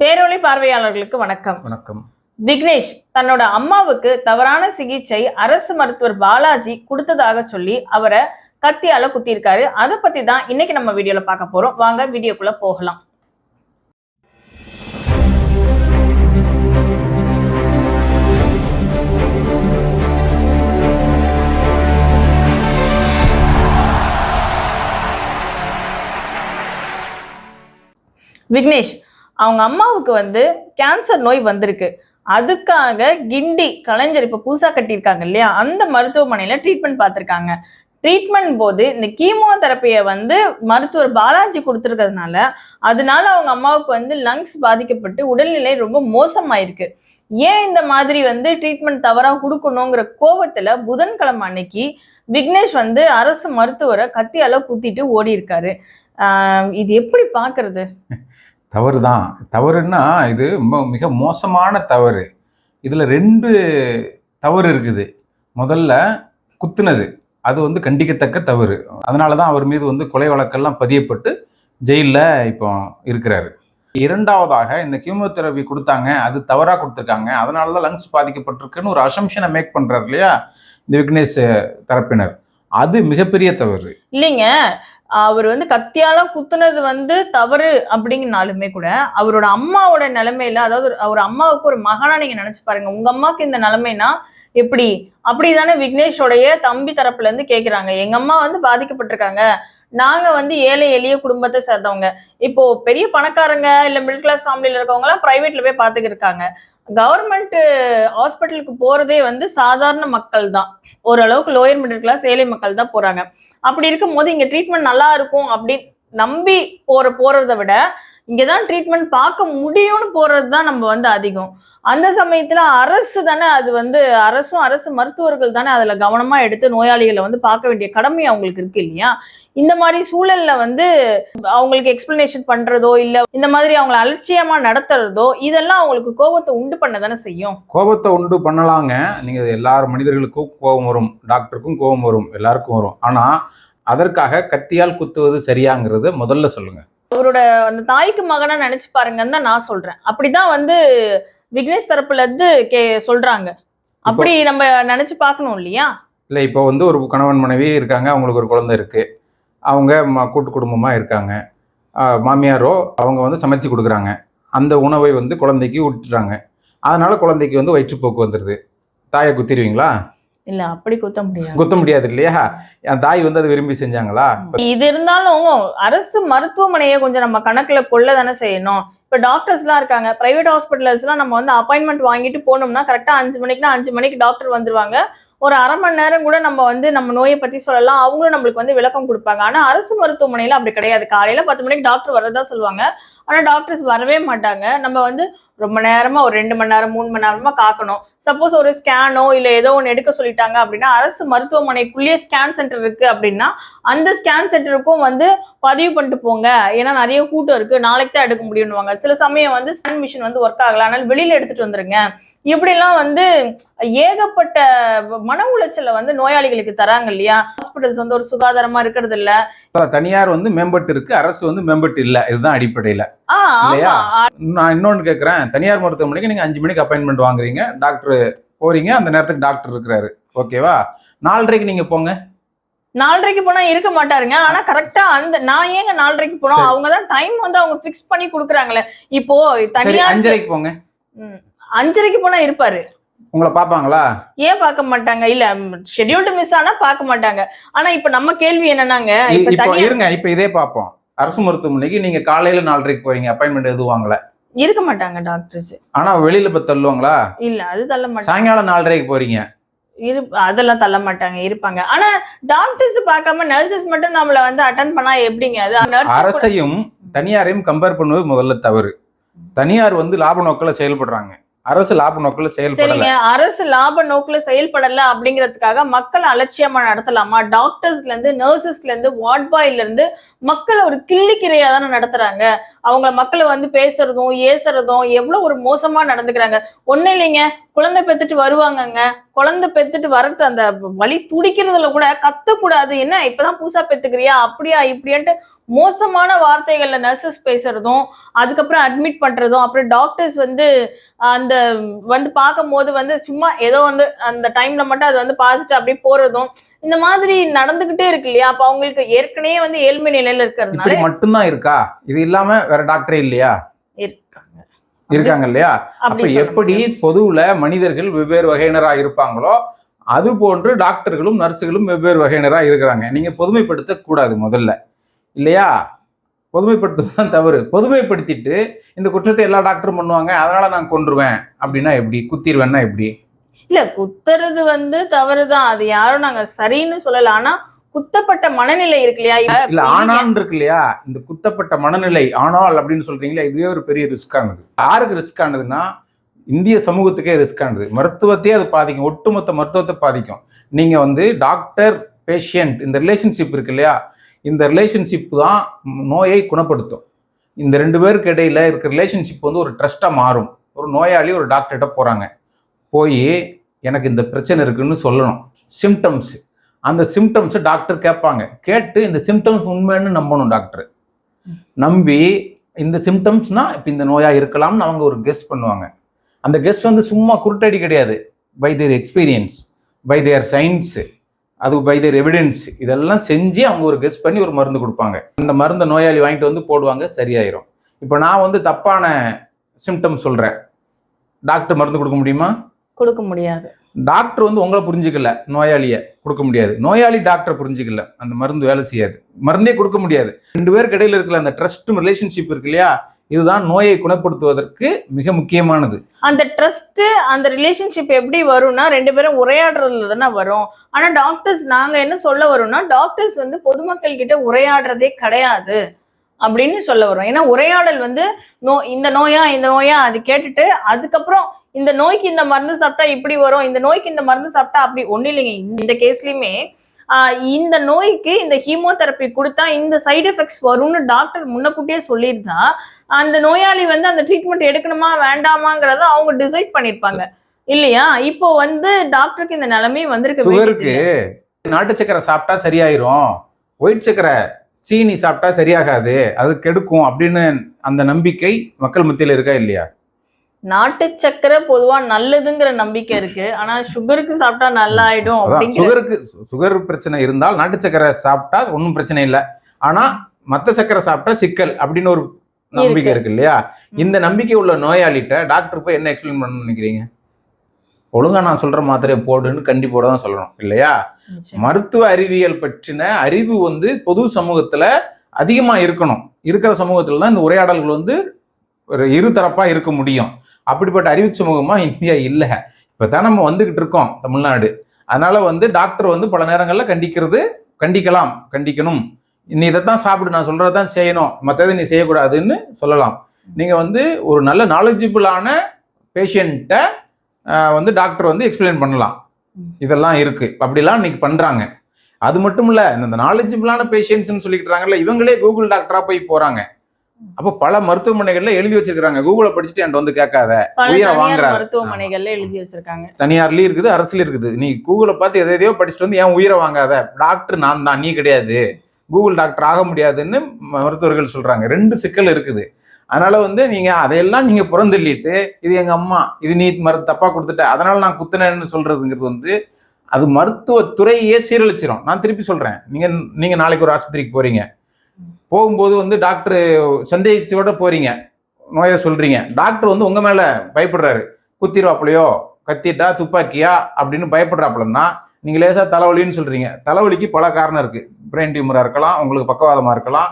பேரொளி பார்வையாளர்களுக்கு வணக்கம். வணக்கம். விக்னேஷ் தன்னோட அம்மாவுக்கு தவறான சிகிச்சை அரசு மருத்துவர் பாலாஜி கொடுத்ததாக சொல்லி அவரை கத்தியால குத்திருக்காரு அதை பத்தி தான் இன்னைக்கு நம்ம வீடியோல பார்க்க போறோம். வாங்க வீடியோக்குள்ள போகலாம். விக்னேஷ் அவங்க அம்மாவுக்கு வந்து கேன்சர் நோய் வந்திருக்கு. அதுக்காக கிண்டி கலைஞர் இப்போ புதுசாக கட்டியிருக்காங்க இல்லையா? அந்த மருத்துவமனையில் ட்ரீட்மெண்ட் பார்த்துருக்காங்க. ட்ரீட்மெண்ட் போது இந்த கீமோ தெரப்பியை வந்து மருத்துவர் பாலாஜி கொடுத்துருக்கிறதுனால அதனால அவங்க அம்மாவுக்கு வந்து லங்ஸ் பாதிக்கப்பட்டு உடல்நிலை ரொம்ப மோசமாயிருக்கு. ஏன் இந்த மாதிரி வந்து ட்ரீட்மெண்ட் தவறாக கொடுக்கணுங்கிற கோபத்தில் புதன்கிழமை அன்னைக்கு விக்னேஷ் வந்து அரசு மருத்துவரை கத்தியால குத்திட்டு ஓடி இருக்காரு இது எப்படி பார்க்கறது? தவறு தான் தவறுன்னா இது மிக மோசமான தவறு. இதில் ரெண்டு தவறு இருக்குது. முதல்ல குத்துனது. அது வந்து கண்டிக்கத்தக்க தவறு. அதனால தான் அவர் மீது வந்து கொலை வழக்கெல்லாம் பதியப்பட்டு ஜெயிலில் இப்போ இருக்கிறாரு. இரண்டாவதாக இந்த கீமோதெரபி கொடுத்தாங்க. அது தவறாக கொடுத்துருக்காங்க. அதனால தான் லங்ஸ் பாதிக்கப்பட்டிருக்குன்னு ஒரு அசம்ஷனை மேக் பண்ணுறாரு இல்லையா? இந்த விக்னேஷ் தரப்பினர். அது மிகப்பெரிய தவறு. இல்லைங்க. அவர் வந்து கத்தியால குத்துனது வந்து தவறு அப்படிங்கனாலுமே கூட அவரோட அம்மாவோட நிலைமையில அதாவது ஒரு- அவர் அம்மாவுக்கு ஒரு மகனா நீங்க நினைச்சு பாருங்க. உங்க அம்மாவுக்கு இந்த நிலைமைனா எப்படி? அப்படிதானே விக்னேஷோடைய தம்பி தரப்புல இருந்து கேக்குறாங்க. எங்க அம்மா வந்து பாதிக்கப்பட்டிருக்காங்க. நாங்க வந்து ஏழை எளிய குடும்பத்தை சேர்ந்தவங்க. இப்போ பெரிய பணக்காரங்க இல்ல மிடில் கிளாஸ் ஃபேமிலியில இருக்கவங்க எல்லாம் பிரைவேட்ல போய் பாத்துக்கிட்டு இருக்காங்க கவர்மெண்ட் ஹாஸ்பிட்டலுக்கு போறதே வந்து சாதாரண மக்கள் தான். ஓரளவுக்கு லோயர் மிடில் கிளாஸ் ஏழை மக்கள் தான் போறாங்க. அப்படி இருக்கும்போது இங்க ட்ரீட்மெண்ட் நல்லா இருக்கும் அப்படி நம்பி போற போறதை விட இங்கதான் ட்ரீட்மெண்ட் பார்க்க முடியும்னு போறது தான் நம்ம வந்து அதிகம். அந்த சமயத்துல அரசு தானே அது வந்து அரசும் அரசு மருத்துவர்கள் தானே அதுல கவனமா எடுத்து நோயாளிகளை வந்து பார்க்க வேண்டிய கடமை அவங்களுக்கு இருக்கு இல்லையா? இந்த மாதிரி சூழல்ல வந்து அவங்களுக்கு எக்ஸ்பிளனேஷன் பண்றதோ இல்ல இந்த மாதிரி அவங்கள அலட்சியமா நடத்துறதோ இதெல்லாம் அவங்களுக்கு கோபத்தை உண்டு பண்ண தானே செய்யும். கோபத்தை உண்டு பண்ணலாங்க. நீங்கள் எல்லார் மனிதர்களுக்கும் கோபம் வரும் டாக்டருக்கும் கோபம் வரும் எல்லாருக்கும் வரும். ஆனால் அதற்காக கத்தியால் குத்துவது சரியாங்கிறது முதல்ல சொல்லுங்க. அவரோட அந்த தாய்க்கு மகனா நினைச்சு பாருங்கன்னு தான் நான் சொல்றேன். அப்படிதான் வந்து விக்னேஷ் தரப்புல இருந்து கே சொல்றாங்க. அப்படி நம்ம நினைச்சு பார்க்கணும் இல்லையா? இல்லை இப்போ வந்து ஒரு கணவன் மனைவி இருக்காங்க அவங்களுக்கு ஒரு குழந்தை இருக்கு. அவங்க கூட்டு குடும்பமாக இருக்காங்க. மாமியாரோ அவங்க வந்து சமைச்சு கொடுக்குறாங்க. அந்த உணவை வந்து குழந்தைக்கு விட்டுறாங்க அதனால குழந்தைக்கு வந்து வயிற்றுப்போக்கு வந்துடுது தாயை குத்திடுவீங்களா இல்ல அப்படி குத்த முடியாது. குத்த முடியாது இல்லையா? என் தாய் வந்து அதை விரும்பி செஞ்சாங்களா? இது இருந்தாலும் அரசு மருத்துவமனையை கொஞ்சம் நம்ம கணக்குல கொள்ள தானே செய்யணும். இப்ப டாக்டர்ஸ் எல்லாம் இருக்காங்க. பிரைவேட் ஹாஸ்பிட்டல்ஸ் எல்லாம் நம்ம வந்து அப்பாயின்மெண்ட் வாங்கிட்டு போனோம்னா கரெக்டா அஞ்சு மணிக்குனா அஞ்சு மணிக்கு டாக்டர் வந்துருவாங்க. ஒரு அரை மணி நேரம் கூட நம்ம வந்து நம்ம நோயை பற்றி சொல்லலாம். அவங்களும் நம்மளுக்கு வந்து விளக்கம் கொடுப்பாங்க. ஆனால் அரசு மருத்துவமனையில் அப்படி கிடையாது. காலையில் பத்து மணிக்கு டாக்டர் வரதா சொல்லுவாங்க. ஆனால் டாக்டர்ஸ் வரவே மாட்டாங்க. நம்ம வந்து ரொம்ப நேரமாக ஒரு ரெண்டு மணி நேரம் மூணு மணி நேரமாக காக்கணும். சப்போஸ் ஒரு ஸ்கேனோ இல்லை ஏதோ ஒன்று எடுக்க சொல்லிட்டாங்க அப்படின்னா அரசு மருத்துவமனைக்குள்ளேயே ஸ்கேன் சென்டர் இருக்குது அப்படின்னா அந்த ஸ்கேன் சென்டருக்கும் வந்து பதிவு பண்ணிட்டு போங்க. ஏன்னா நிறைய கூட்டம் இருக்குது நாளைக்கு தான் எடுக்க முடியும்னுவாங்க. சில சமயம் வந்து ஸ்கேன் மிஷின் வந்து ஒர்க் ஆகல. ஆனால் வெளியில் எடுத்துகிட்டு வந்துருங்க. இப்படிலாம் வந்து ஏகப்பட்ட மன உளைச்சலை வந்து நோயாளிகளுக்கு தராங்க இல்லையா? ஹாஸ்பிட்டல்ஸ் வந்து ஒரு சுகாதாரமா இருக்கிறது இல்ல. தனியார் வந்து மேம்பட்டு இருக்கு அரசு வந்து மேம்பட்டு இல்லை. இதுதான் அடிப்படையில். நான் இன்னொன்று கேட்குறேன் தனியார் மருத்துவமனைக்கு நீங்கள் அஞ்சு மணிக்கு அப்பாயின்மெண்ட் வாங்குறீங்க. டாக்டர் போறீங்க. அந்த நேரத்துக்கு டாக்டர் இருக்கிறாரு. ஓகேவா? நாலரைக்கு நீங்கள் போங்க. நாலரைக்கு போனா இருக்க மாட்டாருங்க. ஆனா கரெக்டா அந்த நான் ஏங்க நாலரைக்கு போனோம்? சரி. அவங்க தான் டைம் வந்து அவங்க ஃபிக்ஸ் பண்ணி கொடுக்குறாங்களே. இப்போ சரி தனியார் அஞ்சரைக்கு போங்க. அஞ்சரைக்கு போனா இருப்பாரு. உங்களை பார்ப்பாங்களா? ஏன் பார்க்க மாட்டாங்க? இல்ல ஷெட்யூல்டு மிஸ் ஆனா பார்க்க மாட்டாங்க. ஆனா இப்ப நம்ம கேள்வி என்னன்னாங்க இப்ப இப்போ இருங்க இப்போ இதே பார்ப்போம். அரசு மருத்துவமனைக்கு நீங்க காலையில நாலரைக்கு போறீங்க அப்பாயின்மெண்ட் எதுவும் வாங்கல. இருக்க மாட்டாங்க டாக்டர்ஸ் ஆனா வெளியில போய் தள்ளுவாங்களா? இல்ல அது தள்ள மாட்டாங்க. சாயங்காலம் நாலரைக்கு போறீங்க. இரு அதெல்லாம் தள்ள மாட்டாங்க இருப்பாங்க. ஆனா டாக்டர்ஸ் பார்க்காம நர்சஸ் மட்டும் நம்மள வந்து அட்டன் பண்ணா எப்படிங்க? அது அரசையும் தனியாரையும் கம்பேர் பண்ணுவது முதல்ல தவறு. தனியார் வந்து லாப நோக்கில் செயல்படுறாங்க. அரசு லாப நோக்கில் செயல்படல. சரிங்க. அரசு லாப நோக்குல செயல்படல அப்படிங்கிறதுக்காக மக்களை அலட்சியமா நடத்தலாமா? டாக்டர்ஸ்ல இருந்து நர்சஸ்ல இருந்து வார்ட் பாய்ல இருந்து மக்களை ஒரு கிள்ளிக்கிரையா தானே நடத்துறாங்க. அவங்க மக்களை வந்து பேசுறதும் ஏசுறதும் எவ்வளவு ஒரு மோசமா நடந்துக்கிறாங்க. ஒண்ணும் இல்லைங்க. குழந்தை பெத்துட்டு வருவாங்கங்க. குழந்தை பெத்துட்டு வரது அந்த வலி துடிக்கிறதுல கூட கத்தக்கூடாது. என்ன? இப்பதான் புதுசா பெத்துக்கிறியா? அப்படியா? இப்படியான்ட்டு மோசமான வார்த்தைகள்ல நர்சஸ் பேசுறதும் அதுக்கப்புறம் அட்மிட் பண்றதும் அப்புறம் டாக்டர்ஸ் வந்து அந்த வந்து பார்க்கும்போது வந்து சும்மா ஏதோ வந்து அந்த டைம்ல மட்டும் அது வந்து பார்த்துட்டு அப்படியே போறதும் இந்த மாதிரி நடந்துகிட்டே இருக்கு இல்லையா? அப்ப அவங்களுக்கு ஏற்கனவே வந்து ஏழ்மை நிலையில இருக்கிறதுனால மட்டும்தான் இருக்கா? இது இல்லாம வேற டாக்டரே இல்லையா? இருக்காங்க. இருக்காங்க இல்லையா? அப்ப எப்படி. பொதுவுல மனிதர்கள் வெவ்வேறு வகையினரா இருப்பாங்களோ அது போன்று டாக்டர்களும் நர்ஸுகளும் வெவ்வேறு வகையினரா இருக்கிறாங்க. நீங்க பொதுமைப்படுத்த கூடாது முதல்ல. இல்லையா? பொதுமைப்படுத்துவது தான் தவறு. பொதுமைப்படுத்திட்டு இந்த குற்றத்தை எல்லா டாக்டரும் பண்ணுவாங்க. அதனால நான் கொன்றுவேன். அப்படின்னா எப்படி? குத்திடுவேன்னா எப்படி? இல்ல குத்துறது வந்து தவறுதான். அது யாரும் நாங்க சரின்னு சொல்லல. ஆனா குத்தப்பட்ட மனநிலை இருக்கு இல்லையா? இல்ல ஆனான் இருக்கு இல்லையா? இந்த குத்தப்பட்ட மனநிலை ஆனால் அப்படின்னு சொல்றீங்களா இதுவே ஒரு பெரிய ரிஸ்க் ஆனது. யாருக்கு ரிஸ்க் ஆனதுன்னா இந்திய சமூகத்துக்கே ரிஸ்க் ஆனது. மருத்துவத்தையே அது பாதிக்கும். ஒட்டுமொத்த மருத்துவத்தை பாதிக்கும். நீங்க வந்து டாக்டர் பேஷண்ட் இந்த ரிலேஷன்ஷிப் இருக்கு இல்லையா? இந்த ரிலேஷன்ஷிப் தான் நோயை குணப்படுத்தும். இந்த ரெண்டு பேருக்கு இடையில் இருக்க ரிலேஷன்ஷிப் வந்து ஒரு ட்ரஸ்ட்டாக மாறும். ஒரு நோயாளி ஒரு டாக்டர்கிட்ட போகிறாங்க போய் எனக்கு இந்த பிரச்சனை இருக்குன்னு சொல்லணும். சிம்டம்ஸ் அந்த சிம்டம்ஸை டாக்டர் கேட்பாங்க. கேட்டு இந்த சிம்டம்ஸ் உண்மைன்னு நம்பணும் டாக்டர் நம்பி இந்த சிம்டம்ஸ்னால் இப்போ இந்த நோயாக இருக்கலாம்னு அவங்க ஒரு கெஸ் பண்ணுவாங்க. அந்த கெஸ் வந்து சும்மா குருட்டடி கிடையாது. By their experience by their science அது பை தேர் எவிடன்ஸ் இதெல்லாம் செஞ்சு அவங்க ஒரு கெஸ் பண்ணி ஒரு மருந்து கொடுப்பாங்க. அந்த மருந்தை நோயாளி வாங்கிட்டு வந்து போடுவாங்க சரியாயிரும். இப்போ நான் வந்து தப்பான சிம்டம் சொல்கிறேன் டாக்டர் மருந்து கொடுக்க முடியுமா? கொடுக்க முடியாது. டாக்டர் வந்து உங்களை புரிஞ்சுக்கல நோயாளியை கொடுக்க முடியாது. நோயாளி டாக்டர் புரிஞ்சுக்கல அந்த மருந்து வேலை செய்யாது. மருந்தே கொடுக்க முடியாது. ரெண்டு பேருக்கு இடையில இருக்கிற அந்த ட்ரஸ்ட் ரிலேஷன்ஷிப் இருக்கு இல்லையா? இதுதான் நோயை குணப்படுத்துவதற்கு மிக முக்கியமானது. அந்த ட்ரஸ்ட் அந்த ரிலேஷன்ஷிப் எப்படி வரும்னா ரெண்டு பேரும் உரையாடுறதுல தானே வரும். ஆனா டாக்டர்ஸ் நாங்க என்ன சொல்ல வரோம்னா டாக்டர்ஸ் வந்து பொதுமக்கள் கிட்ட உரையாடுறதே கிடையாது அப்படின்னு சொல்ல வரும். ஏன்னா உரையாடல் வந்து நோ இந்த நோயா இந்த நோயா அது கேட்டுட்டு அதுக்கப்புறம் இந்த நோய்க்கு இந்த மருந்து சாப்பிட்டா இப்படி வரும் இந்த நோய்க்கு இந்த மருந்து சாப்பிட்டா அப்படி ஒன்றும் இல்லைங்க. இந்த- கேஸ்லயுமே இந்த நோய்க்கு இந்த ஹீமோதெரப்பி கொடுத்தா இந்த சைடு எஃபெக்ட்ஸ் வரும்னு டாக்டர் முன்னக்கூட்டியே சொல்லியிருந்தா அந்த நோயாளி வந்து அந்த ட்ரீட்மெண்ட் எடுக்கணுமா வேண்டாமாங்கிறத அவங்க டிசைட் பண்ணிருப்பாங்க. இல்லையா? இப்போ வந்து டாக்டருக்கு இந்த நிலைமை வந்திருக்க சுகருக்கு நாட்டு சக்கரை சாப்பிட்டா சரியாயிரும். ஒயிட் சக்கரை சீனி சாப்பிட்டா சரியாகாது. அது கெடுக்கும் அப்படின்னு அந்த நம்பிக்கை மக்கள் மத்தியில் இருக்கா இல்லையா? நாட்டு சக்கரை பொதுவா நல்லதுங்கிற நம்பிக்கை இருக்கு. ஆனா சுகருக்கு சாப்பிட்டா நல்லா ஆயிடும் சுகருக்கு சுகர் பிரச்சனை இருந்தால் நாட்டு சக்கரை சாப்பிட்டா ஒன்றும் பிரச்சனை இல்லை. ஆனா மத்த சக்கரை சாப்பிட்டா சிக்கல் அப்படின்னு ஒரு நம்பிக்கை இருக்கு இல்லையா இந்த நம்பிக்கை உள்ள நோயாளிகிட்ட டாக்டர் போய் என்ன எக்ஸ்பிளைன் பண்ணணும்னு நினைக்கிறீங்க? ஒழுங்கா நான் சொல்ற மாத்திரையை போடுன்னு கண்டிப்போட தான் சொல்லணும் இல்லையா? மருத்துவ அறிவியல் பற்றின அறிவு வந்து பொது சமூகத்துல அதிகமா இருக்கணும். இருக்கிற சமூகத்துல தான் இந்த உரையாடல்கள் வந்து ஒரு இருதரப்பா இருக்க முடியும். அப்படிப்பட்ட அறிவு சமூகமா இந்தியா இல்லை. இப்போ தான் நம்ம வந்துகிட்டு இருக்கோம் தமிழ்நாடு. அதனால வந்து டாக்டர் வந்து பல நேரங்கள்ல கண்டிக்கிறது கண்டிக்கலாம் கண்டிக்கணும். நீ இதைத்தான் சாப்பிடு நான் சொல்றதான் செய்யணும். மற்றதை நீ செய்யக்கூடாதுன்னு சொல்லலாம். நீங்க வந்து ஒரு நல்ல நாலேஜபிளான பேஷண்ட்டை வந்து டாக்டர் வந்து எக்ஸ்பிளைன் பண்ணலாம். இதெல்லாம் இருக்கு. அப்படிலாம் இன்னைக்கு பண்றாங்க. அது மட்டும் இல்ல இந்த நாலேஜபிளான பேஷண்ட்ஸ்னு சொல்லிக்கிறாங்கல்ல இவங்களே கூகுள் டாக்டரா போய் போறாங்க. அப்போ பல மருத்துவமனைகள்ல எழுதி வச்சிருக்காங்க கூகுளை படிச்சுட்டு என்கிட்ட வந்து கேட்காத. உயிரை வாங்குறாரு. மருத்துவமனைகள்ல எழுதி வச்சிருக்காங்க. தனியார்லயும் இருக்குது அரசுலயும் இருக்குது. நீ கூகுளை பார்த்து எதை எதையோ படிச்சுட்டு வந்து ஏன் உயிரை வாங்காத? டாக்டர் நான் தான் நீ கிடையாது. கூகுள் டாக்டர் ஆக முடியாதுன்னு மருத்துவர்கள் சொல்கிறாங்க ரெண்டு சிக்கல் இருக்குது. அதனால் வந்து நீங்கள் அதையெல்லாம் நீங்கள் புறந்தள்ளிட்டு இது எங்கள் அம்மா இது நீ மரு தப்பாக கொடுத்துட்ட அதனால் நான் குத்துனேன்னு சொல்கிறதுங்கிறது வந்து அது மருத்துவத்துறையே சீரழிச்சிரும். நான் திருப்பி சொல்கிறேன் நீங்கள் நீங்கள் நாளைக்கு ஒரு ஆஸ்பத்திரிக்கு போகிறீங்க போகும்போது வந்து டாக்டர் சந்தேகத்தோட போகிறீங்க நோயை சொல்கிறீங்க டாக்டர் வந்து உங்கள் மேலே பயப்படுறாரு. குத்திடுவாப்புலையோ கத்திட்டா துப்பாக்கியா அப்படின்னு பயப்படுறாப்புலன்னா நீங்கள் லேசாக தலைவலின்னு சொல்கிறீங்க தலைவலிக்கு பல காரணம் இருக்குது பிரெயின் டியூமராக இருக்கலாம் உங்களுக்கு பக்கவாதமாக இருக்கலாம்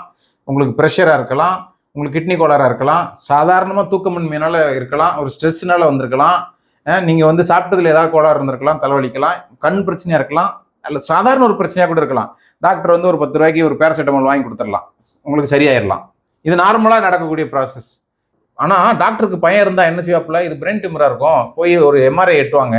உங்களுக்கு ப்ரெஷராக இருக்கலாம் உங்களுக்கு கிட்னி கோளாராக இருக்கலாம் சாதாரணமாக தூக்கமின்மையினால் இருக்கலாம் ஒரு ஸ்ட்ரெஸ்னால வந்திருக்கலாம். நீங்கள் வந்து சாப்பிட்டதில் ஏதாவது கோளாறு இருந்திருக்கலாம் தலைவலிக்கலாம் கண் பிரச்சனையாக இருக்கலாம் அல்ல சாதாரண ஒரு பிரச்சனையாக கூட இருக்கலாம். டாக்டர் வந்து ஒரு பத்து ரூபாய்க்கு ஒரு பேராசிட்டமால் வாங்கி கொடுத்துடலாம். உங்களுக்கு சரியாயிடலாம் இது நார்மலாக நடக்கக்கூடிய ப்ராசஸ் ஆனால் டாக்டருக்கு பயம் இருந்தால் என்ன செய்வாப்புல? இது பிரெயின் டியூமராக இருக்கும். போய் ஒரு எம்ஆர்ஐ எட்டுவாங்க.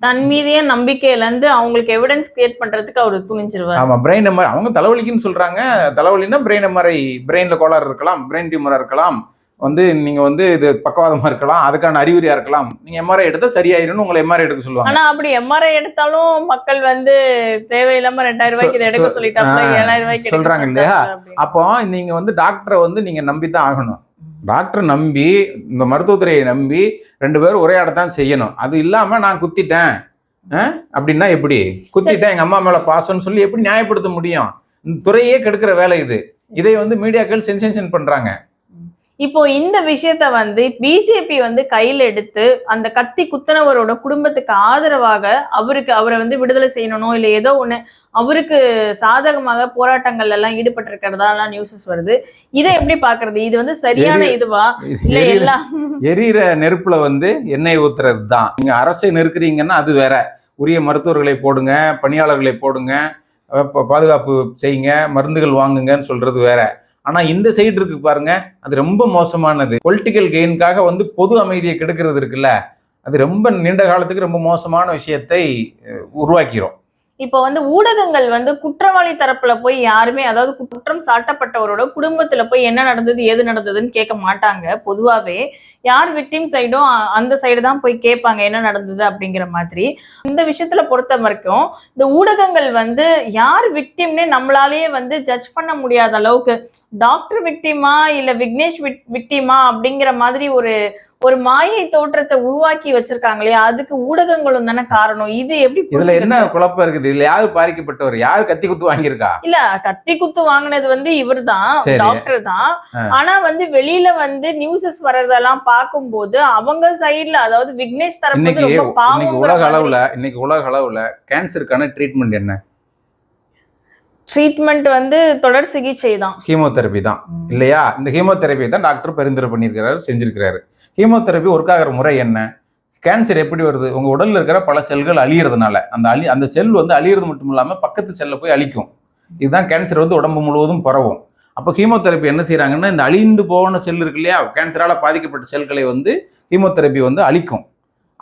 தன் மீதே நம்பிக்கையில இருந்து அவங்களுக்கு எவிடன்ஸ் கிரியேட் பண்றதுக்கு அவர் துணிஞ்சிருவார். ஆமா பிரெயின் எம்ஆர்ஐ அவங்க தலைவலிக்குன்னு சொல்றாங்க. தலைவலின்னா பிரெயின் எம்ஆர்ஐ பிரெயின்ல கோளாறு இருக்கலாம் பிரெயின் டியூமரா இருக்கலாம் வந்து நீங்க வந்து இது பக்கவாதமா இருக்கலாம் அதுக்கான அறிகுறியா இருக்கலாம். நீங்க எம்ஆர்ஐ எடுத்தா சரியாயிரும்னு உங்களை எம்ஆர்ஐ எடுக்க சொல்லுவாங்க. ஆனா அப்படி எம்ஆர்ஐ எடுத்தாலும் மக்கள் வந்து தேவையில்லாம ரெண்டாயிரம் ரூபாய்க்கு இதை எடுக்க சொ- சொல்லிட்டாப்ல ஆ, ஏழாயிரம் ரூபாய்க்கு சொல்றாங்க இல்லையா? அப்போ நீங்க வந்து டாக்டரை வந்து நீங்க நம்பி தான் ஆகணும். டாக்டர் நம்பி இந்த மருத்துவத்துறையை நம்பி ரெண்டு பேரும் உரையாடத்தான் செய்யணும். அது இல்லாமல் நான் குத்திட்டேன். அப்படின்னா எப்படி? குத்திட்டேன் எங்கள் அம்மா மேலே பாசம்னு சொல்லி எப்படி நியாயப்படுத்த முடியும்? இந்த துறையே கெடுக்கிற வேலை இது. இதை வந்து மீடியாக்கள் சென்சேஷன் பண்ணுறாங்க இப்போ இந்த விஷயத்த வந்து பிஜேபி வந்து கையில எடுத்து அந்த கத்தி குத்துனவரோட குடும்பத்துக்கு ஆதரவாக அவருக்கு அவரை வந்து விடுதலை செய்யணும் இல்ல ஏதோ ஒண்ணு அவருக்கு சாதகமாக போராட்டங்கள் எல்லாம் ஈடுபட்டு இருக்கிறதா நியூஸஸ் வருது. இதை எப்படி பாக்குறது இது வந்து சரியான இதுவா? இல்ல எல்லாம் எரியிற நெருப்புல வந்து எண்ணெய் ஊத்துறது தான் நீங்க அரசை நெருக்குறீங்கன்னா அது வேற. உரிய மருத்துவர்களை போடுங்க பணியாளர்களை போடுங்க பாதுகாப்பு செய்யுங்க மருந்துகள் வாங்குங்கன்னு சொல்றது வேற. ஆனா இந்த சைடு இருக்கு பாருங்க அது ரொம்ப மோசமானது. பொலிட்டிக்கல் கெயின்காக வந்து பொது அமைதியை கெடுக்கிறது இருக்குல்ல அது ரொம்ப நீண்ட காலத்துக்கு ரொம்ப மோசமான விஷயத்தை உருவாக்கிறோம். இப்போ வந்து ஊடகங்கள் வந்து குற்றவாளி தரப்புல போய் யாருமே அதாவது குற்றம் சாட்டப்பட்டவரோட குடும்பத்துல போய் என்ன நடந்தது ஏது நடந்ததுன்னு கேட்க மாட்டாங்க. பொதுவாவே யார் விக்டிம் சைடும் அந்த சைடு தான் போய் கேட்பாங்க என்ன நடந்தது அப்படிங்கிற மாதிரி. இந்த விஷயத்துல பொறுத்த வரைக்கும் இந்த ஊடகங்கள் வந்து யார் விக்டிம்னே நம்மளாலேயே வந்து ஜட்ஜ் பண்ண முடியாத அளவுக்கு டாக்டர் விக்டிமா இல்ல விக்னேஷ் விக்டிமா அப்படிங்கிற மாதிரி ஒரு ஒரு மாயை தோற்றத்தை உருவாக்கி வச்சிருக்காங்களே அதுக்கு ஊடகங்களும் தானே காரணம் இது எப்படி இதுல என்ன? குழப்பம் இருக்குது இதுல யாரு பாதிக்கப்பட்டவர் யார் கத்தி குத்து வாங்கியிருக்கா இல்ல கத்தி குத்து வாங்குனது வந்து இவர்தான் சரி. டாக்டர் தான். ஆனா வந்து வெளியில வந்து நியூஸஸ் வர்றதெல்லாம் பார்க்கும்போது அவங்க சைடுல அதாவது விக்னேஷ் தரப்பு ரொம்ப உலக அளவுல இன்னைக்கு உலக அளவுல கேன்சருக்கான ட்ரீட்மெண்ட் என்ன ட்ரீட்மெண்ட் வந்து தொடர் சிகிச்சை தான். ஹீமோதெரபி தான். இல்லையா? இந்த ஹீமோதெரபி தான் டாக்டர் பரிந்துரை பண்ணியிருக்கிறாரு செஞ்சிருக்கிறாரு. ஹீமோதெரபி ஒர்க் ஆகிற முறை என்ன? கேன்சர் எப்படி வருது? உங்கள் உடலில் இருக்கிற பல செல்கள் அழியறதுனால அந்த அழி அந்த செல் வந்து அழியிறது மட்டும் இல்லாமல் பக்கத்து செல்லை போய் அழிக்கும். இதுதான் கேன்சர் வந்து உடம்பு முழுவதும் பரவும். அப்போ ஹீமோதெரபி என்ன செய்கிறாங்கன்னா இந்த அழிந்து போன செல் இருக்கு இல்லையா? கேன்சரால் பாதிக்கப்பட்ட செல்களை வந்து ஹீமோதெரபி வந்து அழிக்கும்.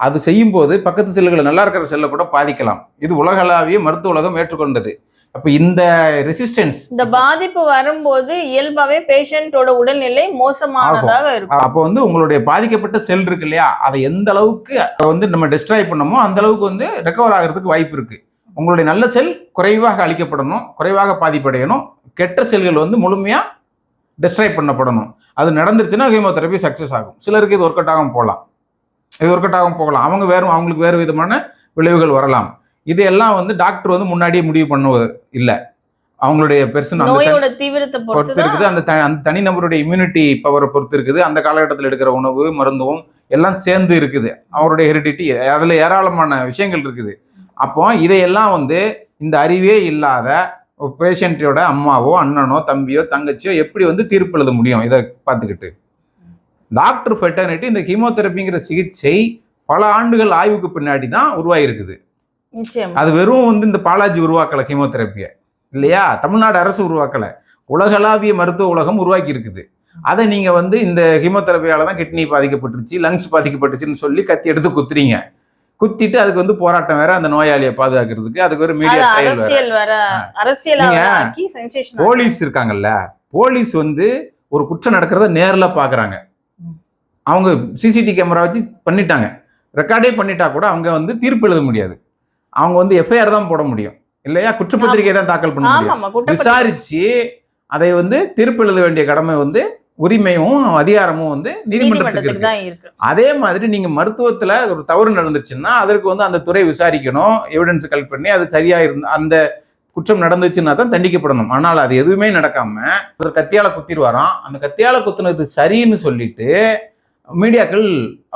அது செய்யும்போது பக்கத்து செல்களை நல்லா இருக்கிற செல்லை கூட பாதிக்கலாம். இது உலகளாவிய மருத்துவ உலகம் ஏற்றுக்கொண்டது. அப்போ இந்த ரெசிஸ்டன்ஸ் இந்த பாதிப்பு வரும்போது இயல்பாவே பேஷண்டோட உடல்நிலை மோசமானதாக இருக்கும். அப்போ வந்து உங்களுடைய பாதிக்கப்பட்ட செல் இருக்கு இல்லையா? அதை எந்த அளவுக்கு வந்து நம்ம டிஸ்ட்ராய் பண்ணமோ அந்த அளவுக்கு வந்து ரெக்கவர் ஆகிறதுக்கு வாய்ப்பு இருக்கு. உங்களுடைய நல்ல செல் குறைவாக அழிக்கப்படணும் குறைவாக பாதிப்படையணும். கெட்ட செல்கள் வந்து முழுமையா டிஸ்ட்ராய் பண்ணப்படணும். அது நடந்துருச்சுன்னா கீமோதெரபி சக்ஸஸ் ஆகும். சிலருக்கு இது ஒர்க் அவுட் ஆகாம போகலாம். இது ஒர்க் அவுட் ஆகாம போகலாம். அவங்க வேறு அவங்களுக்கு வேறு விதமான விளைவுகள் வரலாம். இதையெல்லாம் வந்து டாக்டர் வந்து முன்னாடியே முடிவு பண்ணுவது இல்லை. அவங்களுடைய பெர்சன் நோயோட தீவிரத்தை பொறுத்து இருக்குது அந்த த- அந்த தனிநபருடைய இம்யூனிட்டி பவரை பொறுத்து இருக்குது அந்த காலகட்டத்தில் எடுக்கிற உணவு மருந்தும் எல்லாம் சேர்ந்து இருக்குது. அவருடைய ஹெரிடிட்டி அதில் ஏராளமான விஷயங்கள் இருக்குது. அப்போ இதையெல்லாம் வந்து இந்த அறிவே இல்லாத பேஷண்ட்டோட அம்மாவோ அண்ணனோ தம்பியோ தங்கச்சியோ எப்படி வந்து தீர்ப்பு எழுத முடியும்? இதை பார்த்துக்கிட்டு. டாக்டர் ஃபெட்டர்னிட்டி இந்த கீமோதெரபிங்கிற சிகிச்சை பல ஆண்டுகள் ஆய்வுக்கு பின்னாடி தான் உருவாகிருக்குது அது வெறும் வந்து இந்த பாலாஜி உருவாக்கல கீமோதெரப்பியை. இல்லையா? தமிழ்நாடு அரசு உருவாக்கல. உலகளாவிய மருத்துவ உலகம் உருவாக்கி இருக்குது. அதை நீங்க வந்து இந்த கீமோதெரப்பியால தான் கிட்னி பாதிக்கப்பட்டுருச்சு லங்ஸ் பாதிக்கப்பட்டுச்சுன்னு சொல்லி கத்தி எடுத்து குத்துறீங்க. குத்திட்டு அதுக்கு வந்து போராட்டம் வேற அந்த நோயாளியை பாதுகாக்கிறதுக்கு. அதுக்கு ஒரு மீடியா வேற. அரசியல் சென்சேஷன் போலீஸ் இருக்காங்கல்ல போலீஸ் வந்து ஒரு குற்றம் நடக்கிறத நேர்ல பாக்குறாங்க. ம். அவங்க சிசிடி கேமரா வச்சு பண்ணிட்டாங்க. ரெக்கார்டே பண்ணிட்டா கூட அவங்க வந்து தீர்ப்பு எழுத முடியாது. அவங்க வந்து எஃப்ஐஆர் தான் போட முடியும். இல்லையா? குற்றப்பத்திரிகை தான் தாக்கல் பண்ண முடியும். விசாரிச்சு அதை வந்து தீர்ப்பு எழுத வேண்டிய கடமை வந்து உரிமையும் அதிகாரமும் வந்து நீதிமன்றத்துக்கு இருக்கு. அதே மாதிரி நீங்க மருத்துவத்துல ஒரு தவறு நடந்துச்சுன்னா அதற்கு வந்து அந்த துறை விசாரிக்கணும் எவிடன்ஸ் கலெக்ட் பண்ணி அது சரியா இருந்த அந்த குற்றம் நடந்துச்சுன்னா தான் தண்டிக்கப்படணும். ஆனால் அது எதுவுமே நடக்காம ஒரு கத்தியால குத்திடுவாராம். அந்த கத்தியால குத்துனது சரின்னு சொல்லிட்டு மீடியாக்கள்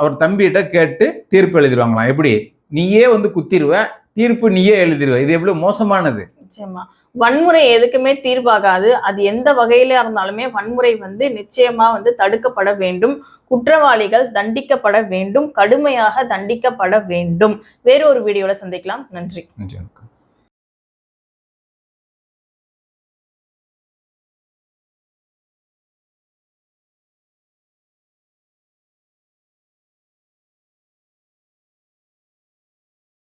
அவர் தம்பிகிட்ட கேட்டு தீர்ப்பு எழுதிடுவாங்களாம். எப்படி? நீயே வந்து குத்திடுவ தீர்ப்பு நீயே எழுதிடுவ இது எவ்வளவு மோசமானது. நிச்சயமா. வன்முறை எதுக்குமே தீர்வாகாது. அது எந்த வகையில இருந்தாலுமே வன்முறை வந்து நிச்சயமா வந்து தடுக்கப்பட வேண்டும். குற்றவாளிகள் தண்டிக்கப்பட வேண்டும். கடுமையாக தண்டிக்கப்பட வேண்டும். வேறு ஒரு வீடியோல சந்திக்கலாம். நன்றி. நன்றி.